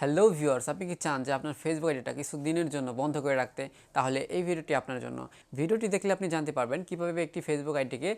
Hello viewers আপনি কি চান যে আপনার ফেসবুক আইডিটা কিছু দিনের জন্য বন্ধ করে রাখতে? তাহলে এই ভিডিওটি আপনার জন্য। ভিডিওটি দেখলে আপনি জানতে পারবেন কীভাবে একটি ফেসবুক আইডিকে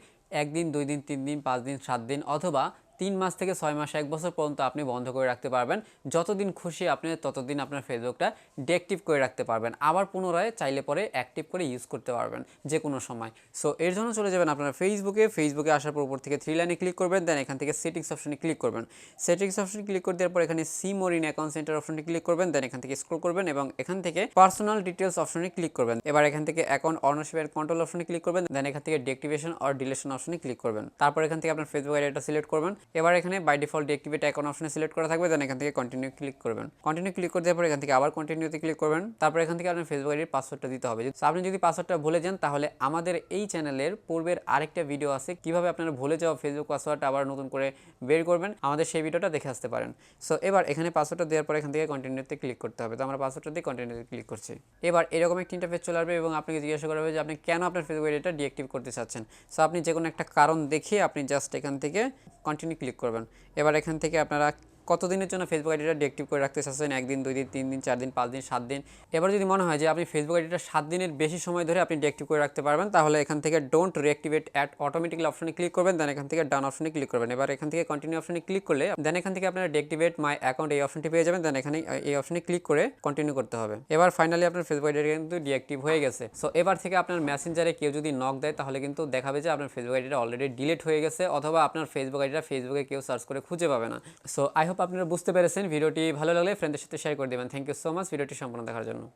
একদিন, দুই দিন, তিন দিন, পাঁচ দিন, সাত দিন অথবা তিন মাস থেকে ছয় মাস, এক বছর পর্যন্ত আপনি বন্ধ করে রাখতে পারবেন। যতদিন খুশি আপনি ততদিন আপনার ফেসবুকটা ডিঅ্যাক্টিভ করে রাখতে পারবেন। আবার পুনরায় চাইলে পরে অ্যাক্টিভ করে ইউজ করতে পারবেন যে কোনো সময়। সো এর জন্য চলে যাবেন আপনার ফেসবুকে ফেসবুকে আসার পর উপর থেকে থ্রি লাইনে ক্লিক করবেন দেন এখান থেকে সেটিংস অপশনে ক্লিক করবেন। সেটিংস অপশনে ক্লিক করে দেওয়ার পর এখানে see more in account center অপশনে ক্লিক করবেন দেন এখান থেকে স্ক্রল করবেন এবং এখান থেকে পার্সোনাল ডিটেলস অপশনে ক্লিক করবেন। এবার এখান থেকে অ্যাকাউন্ট অনারশিপের কন্ট্রোল অপশনে ক্লিক করবেন দেন এখান থেকে ডিঅ্যাক্টিভেশন অর ডিলেশন অপশনে ক্লিক করবেন। তারপর এখান থেকে আপনার ফেসবুক আইডিটা সিলেক্ট করবেন। এবার এখানে বাই ডিফল্ট ডিঅ্যাক্টিভেট অ্যাকাউন্ট অপশনে সিলেক্ট করা থাকবে দেন এখান থেকে কন্টিনিউ ক্লিক করবেন। কন্টিনিউ ক্লিক করে দেওয়ার পর এখান থেকে আবার কন্টিনিউতে ক্লিক করবেন। তারপর এখান থেকে আপনার ফেসবুক আইডির পাসওয়ার্ডটা দিতে হবে। আপনি যদি পাসওয়ার্ডটা ভুলে যান, তাহলে আমাদের এই চ্যানেলের পূর্বের আরেকটা ভিডিও আছে। কীভাবে আপনারা ভুলে যাওয়া ফেসবুক পাসওয়ার্ডটা আবার নতুন করে বের করবেন, আমাদের সেই ভিডিওটা দেখে আসতে পারেন। সো এবার এখানে পাসওয়ার্ডটা দেওয়ার পর এখান থেকে কন্টিনিউতে ক্লিক করতে হবে। তো আমরা পাসওয়ার্ডটা দিয়ে কন্টিনিউতে ক্লিক করছি। এবার এরকম একটা ইন্টারফেস চলে আসবে এবং আপনাকে জিজ্ঞাসা করা হবে যে আপনি কেন আপনার ফেসবুক আইডিটা ডিঅ্যাক্টিভ করতে চাচ্ছেন। সো আপনি যে কোনো একটা কারণ দেখিয়ে আপনি জাস্ট এখান থেকে কন্টিনিউ ক্লিক করবেন। এবার এখান থেকে আপনারা কতদিনের জন্য ফেসবুক আইডিটা ডিঅ্যাক্টিভ করে রাখতে চাচ্ছেন? একদিন দুই দিন তিন দিন চার দিন পাঁচ দিন সাত দিন এবার যদি মনে হয় যে আপনি ফেসবুক আইডিটা সাত দিনের বেশি সময় ধরে আপনি ডিঅ্যাক্টিভ করে রাখতে পারবেন, তাহলে এখান থেকে ডোন্ট রিঅ্যাক্টিভেট অ্যাট অটোমেটিক্যালি অপশনে ক্লিক করবেন দেন এখান থেকে ডান অপশনে ক্লিক করবেন। এবার এখান থেকে কন্টিনিউ অপশনে ক্লিক করলে দেন এখান থেকে আপনারা ডিঅ্যাক্টিভেট মাই অ্যাকাউন্ট এই অপশনটি পেয়ে যাবেন দেন এখানে এই অপশনে ক্লিক করে কন্টিনিউ করতে হবে। এবার ফাইনালি আপনার ফেসবুক আইডিটা কিন্তু ডিঅ্যাক্টিভ হয়ে গেছে। সো এবার থেকে আপনার মেসেঞ্জারে কেউ যদি নক দেয়, তাহলে কিন্তু দেখাবে যে আপনার ফেসবুক আইডিটা অলরেডি ডিলিট হয়ে গেছে, অথবা আপনার ফেসবুক আইডিটা ফেসবুকে কেউ সার্চ করে খুঁজে পাবে না। সো আই হোপ আপনারা বুঝতে পেরেছেন। ভিডিওটি ভালো লাগলে ফ্রেন্ডের সাথে শেয়ার করে দেবেন। থ্যাংক ইউ সো মাচ ভিডিওটি সম্পূর্ণ দেখার জন্য।